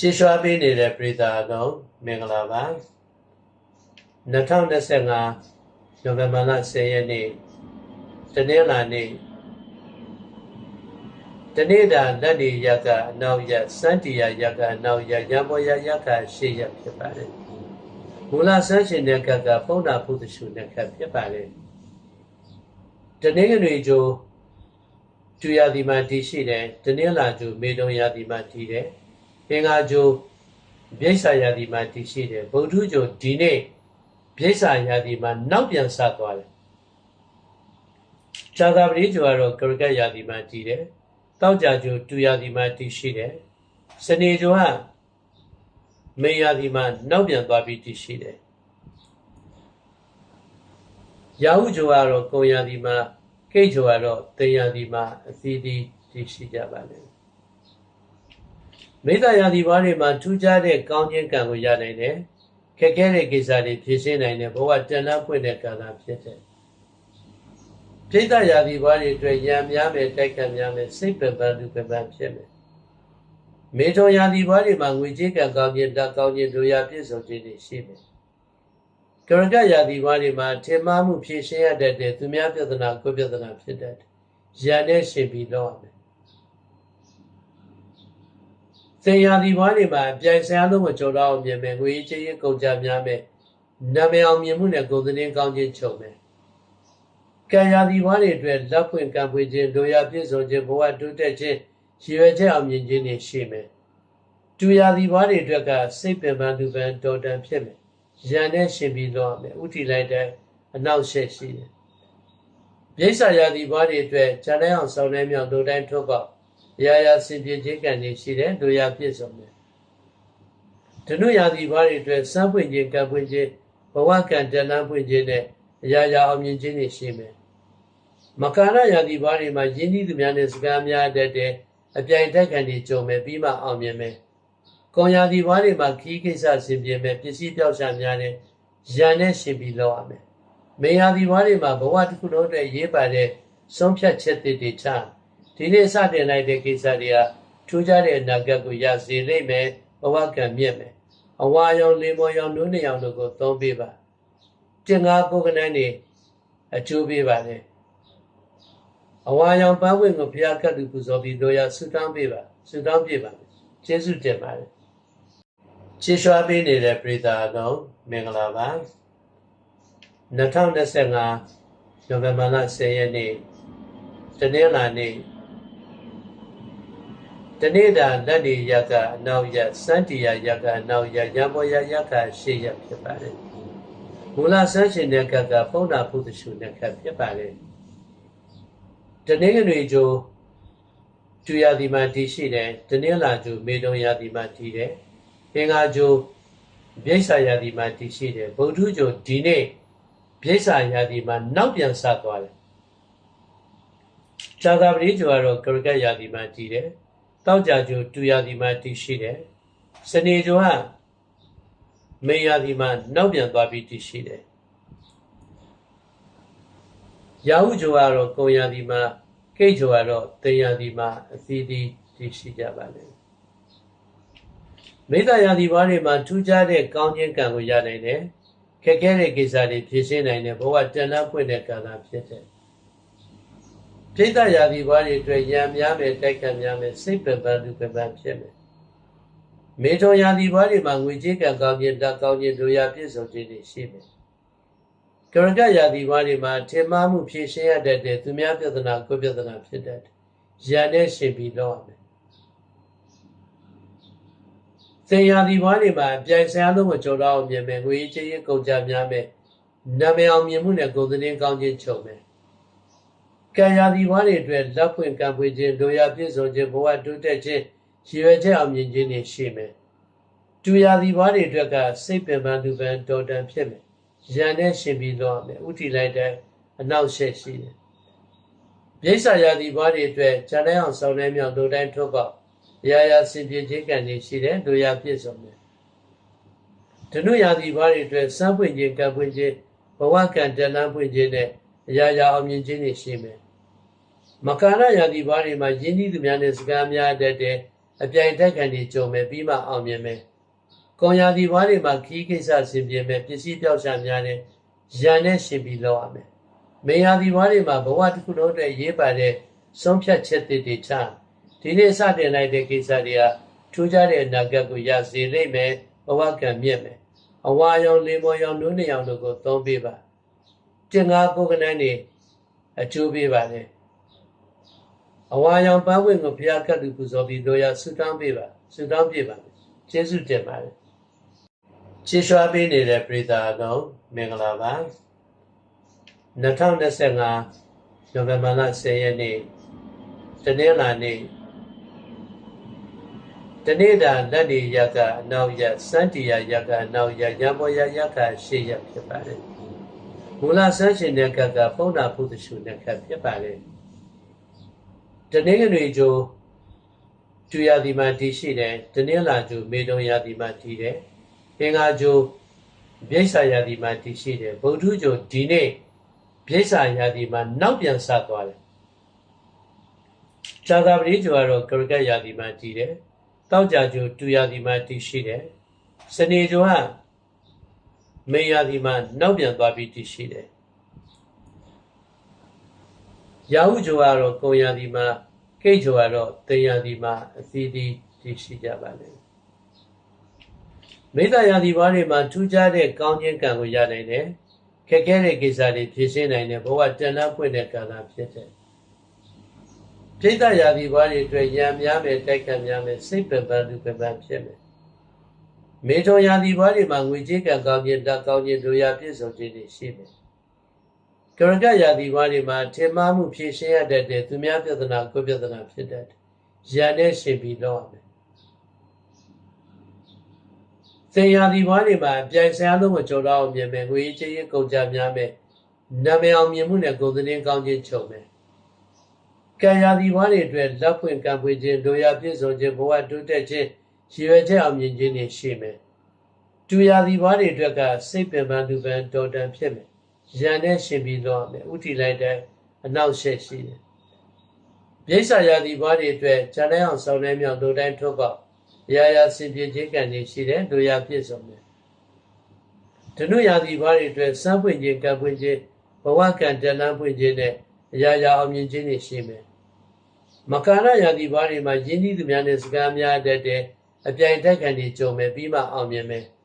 ချီးရွှားပေးနေတဲ့ပရိသတ်အလုံးမင်္ဂလာပါ2025နိုဝင်ဘာလ10ရက်နေ့တနင်္လာနေ့တနေ့တာလက်နေရကအနောက်ရစန္တီယာရကအနောက်ရရံပေါ်ရရကရှေ့ရဖြစ်ပါတယ်မူလဆန်းရှင်တဲ့ကကပုံနာဖုသရှုနဲ့ကဖြစ်ပါတယ်တနင်္ဂနွေကျိုးကျူရာဒီမှာတည်ရှိတယ်တနင်္လာကျိုးမေတုံရာဒီမှာတည်တယ် အင်္ဂါကျိုးပြိဿာရာဒီမှာတည်ရှိတယ်ဗုဒ္ဓကျိုးဒီနေ့ပြိဿာရာဒီမှာနောက်ပြန်ဆက်သွားတယ်ဇာတာပတိကျိုးကတော့ကရကတ်ရာဒီမှာတည်တယ်တောက်ကြကျိုးတူရာဒီမှာတည်ရှိတယ်စနေကျိုးကမေရာဒီမှာနောက်ပြန်သွားပြီးတည်ရှိတယ်ရာဟုကျိုးကတော့ကုံရာဒီမှာကိတ်ကျိုးကတော့တေရာဒီမှာအသီးသီးတည်ရှိကြပါလိမ့် မိတ္တရာဒီဘွားတွေမှာထူးခြားတဲ့ကောင်းခြင်းကံကိုရနိုင်တယ်ခက်ခဲတဲ့ကိစ္စတွေဖြေရှင်းနိုင်တယ်ဘဝတဏှာဖွင့်တဲ့ကာလဖြစ်တယ်ပြိတ္တရာဒီဘွားတွေအတွက်ရံများမယ်တိုက်ခတ်များမယ်စိတ်ပပန်းလူပပန်းဖြစ်မယ်မေထုံရာဒီဘွားတွေမှာငွေကြေးကံကောင်းခြင်းတက်ကောင်းခြင်းတို့ရပြည့်စုံခြင်းတွေရှိမယ်ကရကရာဒီဘွားတွေမှာထင်မှားမှုဖြေရှင်းရတတ်တဲ့သူများပြဿနာကိုယ်ပြဿနာဖြစ်တတ်တယ်ရန်နဲ့ရှင်ပြီးတော့ရမယ် သင်ရာဒီဘွားတွေမှာအပြိုင်ဆိုင်အားလုံးကိုကြော်တော့အောင်မြင်မယ်ငွေကြေးရေးကုန်ကြများမယ်နာမည်အောင်မြင်မှုနဲ့ဂုဏ်သတင်းကောင်းခြင်းချုပ်မယ်ကံရာဒီဘွားတွေအတွက်လက်ဖွင့်ကံပွေခြင်းတို့ရပြည့်စုံခြင်းဘဝတိုးတက်ခြင်းရည်ရွယ်ချက်အောင်မြင်ခြင်းတွေရှိမယ်တူရာဒီဘွားတွေအတွက်ကစိတ်ပင်ပန်းလူပန်းတော်တန်ဖြစ်မယ်ရန်နဲ့ရှင်ပြီးတော့မယ်ဥတီလိုက်တဲ့အနောက်ရှက်ရှိတယ်ပြိဿရာဒီဘွားတွေအတွက်ဇာတ်အောင်ဆောင်နေမြောက်တို့တိုင်းထုတ်ပေါက် ရာရာစင်ပြေခြင်းကံတွေရှိတယ်တို့ရပြည့်စုံတယ်ဓနုရာဒီဘွားတွေအတွက်စမ်းပွင့်ခြင်းကံပွင့်ခြင်းဘဝကံတဏ္ဍပွင့်ခြင်းနဲ့ရာရာအောင်မြင်ခြင်းတွေရှိမယ်မကာရယာဒီဘွားတွေမှာယဉ်ဤသူများနဲ့စကားများတတ်တဲ့အပြိုင်တက်ခံတွေကြုံမယ်ပြီးမှအောင်မြင်မယ်။ကောင်းရာဒီဘွားတွေမှာခီးကိစ္စဆင်ပြေမယ်ပစ္စည်းပြောက်ရှာများတဲ့ရန်နဲ့ရှင်ပြီးလောက်ရမယ်။မေယာဒီဘွားတွေမှာဘဝတစ်ခုလုံးအတွက်ရေးပါတဲ့ဆုံးဖြတ်ချက်တွေတွေချ ဒီနေ့စတင်လိုက်တဲ့ကိစ္စတွေကထူးခြားတဲ့အနာဂတ်ကိုရစေလိမ့်မယ်ဘဝကံမြင့်မယ်။အဝါရောင်လေမော်ရောင်နုနေရောင်တို့ကိုသုံးပေးပါ။တင်ငါကိုယ်ကနန်းနေအကျိုးပေးပါလေ။အဝါရောင်ပန်းဝင်ကိုဘုရားကတ်လူပူဇော်ပြီးတို့ရဆုတောင်းပေးပါဆုတောင်းပြပါကျေးဇူးတင်ပါတယ်ချီးရွှားပေးနေတဲ့ပရိသတ်အလုံးမင်္ဂလာပါ2025နိုဝင်ဘာလ10ရက်နေ့တနင်္လာနေ့ တနေ့တာလက်နေရကအနောက်ရစန္တီယာရကအနောက်ရရံပေါ်ရရကရှေ့ရဖြစ်ပါတယ်မူလဆန်းရှင်တဲ့ကကပုံနာဖုသရှုနဲ့ကဖြစ်ပါတယ်တနင်္ဂနွေကျိုးကျူရာဒီမှာတည်ရှိတယ်တနင်္လာကျိုးမေတုံရာဒီမှာတည်တယ်အင်္ဂါကျိုးပြိဿာရာဒီမှာတည်ရှိတယ်ဗုဒ္ဓကျိုးဒီနေ့ပြိဿာရာဒီမှာနောက်ပြန်ဆက်သွားတယ်ဇာတာပတိကျိုးကတော့ကရကတ်ရာဒီမှာတည်တယ် တောက်ကြကျိုးတူရာဒီမှာတည်ရှိတယ်စနေကျိုးကမေရာဒီမှာနောက်ပြန်သွားပြီးတည်ရှိတယ်ရာဟုကျိုးကတော့ကုံရာဒီမှာကိတ်ကျိုးကတော့တေရာဒီမှာအသီးသီးတည်ရှိကြပါလိမ့်မိတ္တရာဒီဘွားတွေမှာထူးခြားတဲ့ကောင်းခြင်းကံကိုရနိုင်တယ်ခက်ခဲတဲ့ကိစ္စတွေဖြေရှင်းနိုင်တယ်ဘဝတဏှာဖွင့်တဲ့ကာလဖြစ်တယ် ပြိတ္တရာဒီဘွားတွေအတွက်ရံများမယ်တိုက်ခတ်များမယ်စိတ်ပပန်းလူပပန်းဖြစ်မယ်မေထုံရာဒီဘွားတွေမှာငွေကြေးကံကောင်းခြင်းတက်ကောင်းခြင်းတို့ရပြည့်စုံခြင်းတွေရှိမယ်ကရကရာဒီဘွားတွေမှာထင်မှားမှုဖြေရှင်းရတတ်တဲ့သူများပြဿနာကိုယ်ပြဿနာဖြစ်တတ်တယ်ရန်နဲ့ရှင်ပြီးတော့ရမယ်သင်ရာဒီဘွားတွေမှာအပြိုင်ဆိုင်အားလုံးကိုကြော်တော့အောင်မြင်မယ်ငွေကြေးရေးကုန်ကြများမယ်နာမည်အောင်မြင်မှုနဲ့ဂုဏ်သတင်းကောင်းခြင်းချုပ်မယ် ကံရာဒီဘွားတွေအတွက်လက်ဖွင့်ကံပွေခြင်းတို့ရပြည့်စုံခြင်းဘဝတိုးတက်ခြင်းရည်ရွယ်ချက်အောင်မြင်ခြင်းတွေရှိမယ်တူရာဒီဘွားတွေအတွက်ကစိတ်ပင်ပန်းလူပန်းတော်တန်ဖြစ်မယ်ရန်နဲ့ရှင်ပြီးတော့မယ်ဥတီလိုက်တဲ့အနောက်ရှက်ရှိတယ်ပြိဿာရာဒီဘွားတွေအတွက်ဇာတ်အောင်ဆောင်နေမြောက်တို့တိုင်းထုတ်ပေါက်ရာရာစင်ပြေခြင်းကံတွေရှိတယ်တို့ရပြည့်စုံတယ်ဓနုရာဒီဘွားတွေအတွက်စမ်းပွင့်ခြင်းကံပွင့်ခြင်းဘဝကံတဏ္ဍပွင့်ခြင်းနဲ့ရာရာအောင်မြင်ခြင်းတွေရှိမယ် မကာရရာဒီဘွားတွေမှာယဉ်ဤသူများနဲ့စကားများတတ်တဲ့အအပြိုင်တက်ခံတွေကြုံမယ်ပြီးမှအောင်မြင်မယ်။ကွန်ရာဒီဘွားတွေမှာခီးကိစ္စဆင်ပြေမယ်ပစ္စည်းပြောက်ရှာများတဲ့ရန်နဲ့ရှင်ပြီးလောက်ရမယ်။မေယာဒီဘွားတွေမှာဘဝတစ်ခုလုံးအတွက်ရေးပါတဲ့ဆုံးဖြတ်ချက်တွေတွေချဒီနေ့စတင်လိုက်တဲ့ကိစ္စတွေကထူးခြားတဲ့အနာဂတ်ကိုရစေလိမ့်မယ်ဘဝကံမြင့်မယ်။အဝါရောင်လေမော်ရောင်နုနေရောင်တို့ကိုသုံးပေးပါ။တင်ငါကိုကနန်းနေအကျိုးပေးပါလေ။ အဝါရောင်ပန်းဝင်ကိုဘုရားကတ်လူပူဇော်ပြီးတို့ရဆုတောင်းပေးပါဆုတောင်းပေးပါကျေးဇူးတင်ပါတယ်ချီးရွှာပေးနေတဲ့ပရိသတ်အတော်မင်္ဂလာပါ2025နိုဝင်ဘာလ10ရက်နေ့တနင်္လာနေ့တနေ့တာလက်နေရကအနောက်ရစန္တီယာရကအနောက်ရရံပေါ်ရရကရှေ့ရဖြစ်ပါတယ်မူလဆန်းရှင်တဲ့ကကပုံနာဖုသရှုတဲ့ကဖြစ်ပါတယ် တနင်္ဂနွေကျိုးကျူရာဒီမှာတည်ရှိတယ်တနင်္လာကျိုးမေတုံရာဒီမှာတည်တယ်အင်္ဂါကျိုးမြိတ်ဆာရာဒီမှာတည်ရှိတယ်ဗုဒ္ဓကျိုးဒီနေ့မြိတ်ဆာရာဒီမှာနောက်ပြန်ဆက်သွားတယ်ဇာတာပတိကျိုးကတော့ကရကတ်ရာဒီမှာတည်တယ်တောက်ကြကျိုးတူရာဒီမှာတည်ရှိတယ်စနေကျိုးကမေရာဒီမှာနောက်ပြန်သွားပြီးတည်ရှိတယ် ရာဟုကျိုးကတော့ကုံရာဒီမှာကိတ်ကျိုးကတော့တေရာဒီမှာအသီးသီးတည်ရှိကြပါလေမိတ္တရာဒီဘွားတွေမှာထူးခြားတဲ့ကောင်းခြင်းကံကိုရနိုင်တယ်ခက်ခဲတဲ့ကိစ္စတွေဖြေရှင်းနိုင်တယ်ဘဝတဏ္ဍပွင့်တဲ့ကာလဖြစ်တယ်ပြိတ္တရာဒီဘွားတွေအတွက်ရံများမယ်တိုက်ခတ်များမယ်စိတ်ပပန်းလူပပန်းဖြစ်မယ်မေထုံရာဒီဘွားတွေမှာငွေကြေးကံကောင်းခြင်းတက်ကောင်းခြင်းတို့ရပြည့်စုံခြင်းတွေရှိမယ် ကရကရာဒီဘွားတွေမှာထင်မှားမှုဖြေရှင်းရတတ်တဲ့သူများပြဿနာကိုယ်ပြဿနာဖြစ်တတ်တယ်ရန်နဲ့ရှင်ပြီးတော့ရမယ်သင်ရာဒီဘွားတွေမှာပြိုင်ဆိုင်လုံးကိုကြော်တော့အောင်မြင်မယ်ငွေကြေးရေးကုန်ကြများမယ်နာမည်အောင်မြင်မှုနဲ့ဂုဏ်သတင်းကောင်းခြင်းချုပ်မယ်ကံရာဒီဘွားတွေအတွက်လက်ဖွင့်ကံပွေခြင်းတို့ရပြည့်စုံခြင်းဘဝတိုးတက်ခြင်းရည်ရွယ်ချက်အောင်မြင်ခြင်းတွေရှိမယ်တူရာဒီဘွားတွေအတွက်ကစိတ်ပင်ပန်းလူပန်းတော်တန်ဖြစ်မယ် ရန်နဲ့ရှင်ပြီးတော့မယ်ဥတီလိုက်တဲ့အနောက်ရှက်ရှိတယ်မြိတ်ဆာရာဒီဘွားတွေအတွက်ဇန်တဲ့အောင်ဆောင်တဲ့မြောက်တို့တိုင်းထုတ်ပေါက်ရာရာစင်ပြေခြင်းကံတွေရှိတယ်တို့ရပြည့်စုံတယ်ဒနုရာဒီဘွားတွေအတွက်စမ်းပွင့်ခြင်းကံပွင့်ခြင်းဘဝကံတလန်းပွင့်ခြင်းနဲ့ရာရာအောင်မြင်ခြင်းတွေရှိမယ်မကာရယာဒီဘွားတွေမှာယင်းဤသူများနဲ့စကားများတတ်တဲ့အပြိုင်တက်ခံတွေကြုံမယ်ပြီးမှအောင်မြင်မယ်။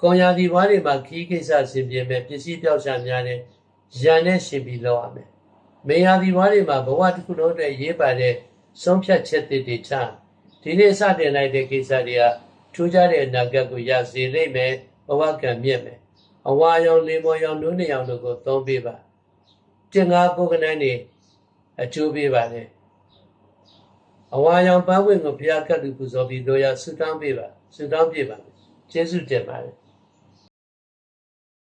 ကွန်ယာဒီဘွားတွေမှာခီးကိစ္စဆင်ပြေမယ်ပစ္စည်းပြောက်ရှာများတဲ့ရန်နဲ့ရှင်ပြီးလောက်ရမယ်။မေယာဒီဘွားတွေမှာဘဝတစ်ခုလုံးအတွက်ရေးပါတဲ့ဆုံးဖြတ်ချက်တွေတွေချဒီနေ့စတင်လိုက်တဲ့ကိစ္စတွေကထူးခြားတဲ့အနာဂတ်ကိုရစေလိမ့်မယ်ဘဝကံမြင့်မယ်။အဝါရောင်လေမော်ရောင်နုနေရောင်တို့ကိုသုံးပေးပါ။တင်ငါကိုကနန်းနေအကျိုးပေးပါလေ။အဝါရောင်ပန်းဝင်ကိုဘုရားကတ်လူပူဇော်ပြီးတို့ရဆုတောင်းပေးပါဆုတောင်းပြပါကျေးဇူးတင်ပါတယ်